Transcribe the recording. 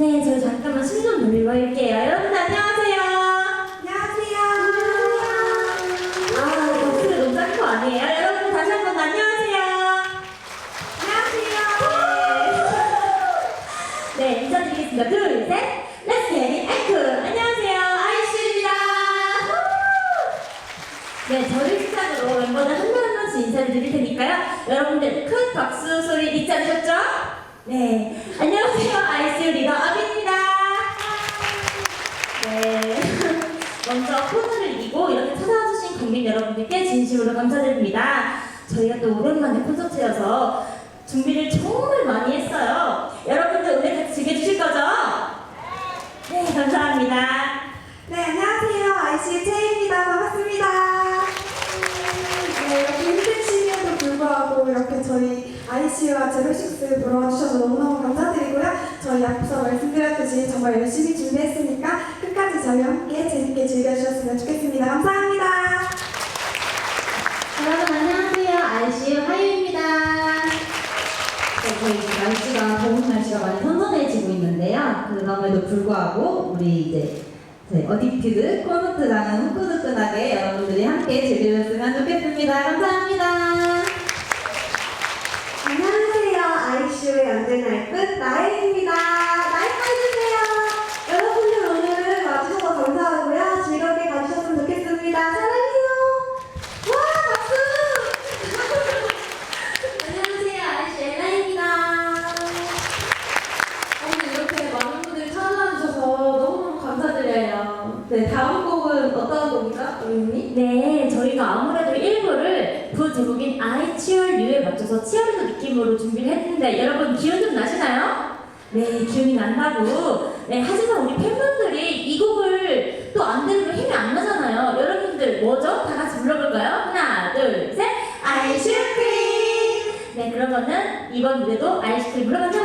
네, 저희 잠깐만 숨 좀 돌리고 할게요. 여러분 안녕하세요. 안녕하세요. 아, 목소리 너무 작은 거 아니에요? 여러분 다시 한 번 안녕하세요. 안녕하세요. 네, 인사드리겠습니다. 둘, 셋. Let's get it. 안녕하세요. 아이씨입니다. 네, 저를 시작으로 멤버들 한 명 한 명씩 인사를 드릴 테니까요. 여러분들 큰 박수 소리 잊지 않으셨죠? 네. 안녕하세요. 먼저 코너를 이기고 이렇게 찾아와 주신 국민 여러분들께 진심으로 감사드립니다. 저희가 또 오랜만에 콘서트여서 준비를 정말 많이 했어요. 여러분들 오늘 같이 즐겨주실 거죠? 네, 감사합니다. 네, 안녕하세요. IC 채입니다. 반갑습니다. 네, 이렇게 힘든 시기에도 불구하고 이렇게 저희 IC와 제로식스 보러 와주셔서 너무너무 감사드리고요. 저희 앞서 말씀드렸듯이 정말 열심히 준비했으니까 끝까지 저희와 함께 재밌게 즐겨주셨으면 좋겠습니다. 감사합니다. 여러분 안녕하세요. ICU 하유입니다. 네, 저희 지금 날씨가 더운 날씨가 많이 선선해지고 있는데요. 그럼에도 불구하고 우리 이제 네, 어딕티드 콘서트랑은 후끈후끈하게 여러분들이 함께 즐겨줬으면 좋겠습니다. 감사합니다. 안녕하세요. 아이슈의 언제나 예쁜 나혜입니다. 네, 다음 곡은 어떤 곡이죠? 우리님? 네, 저희가 아무래도 1부를 부 제목인 I 치열 류에 맞춰서 치열한 느낌으로 준비를 했는데 여러분 기운 좀 나시나요? 네, 기운이 난다고. 네, 하지만 우리 팬분들이 이 곡을 또 안 들으면 힘이 안 나잖아요. 여러분들 뭐죠? 다 같이 불러볼까요? 하나, 둘, 셋. 아이스크림! 네, 그러면은 이번 무대도 아이스크림으로 만들어볼게요.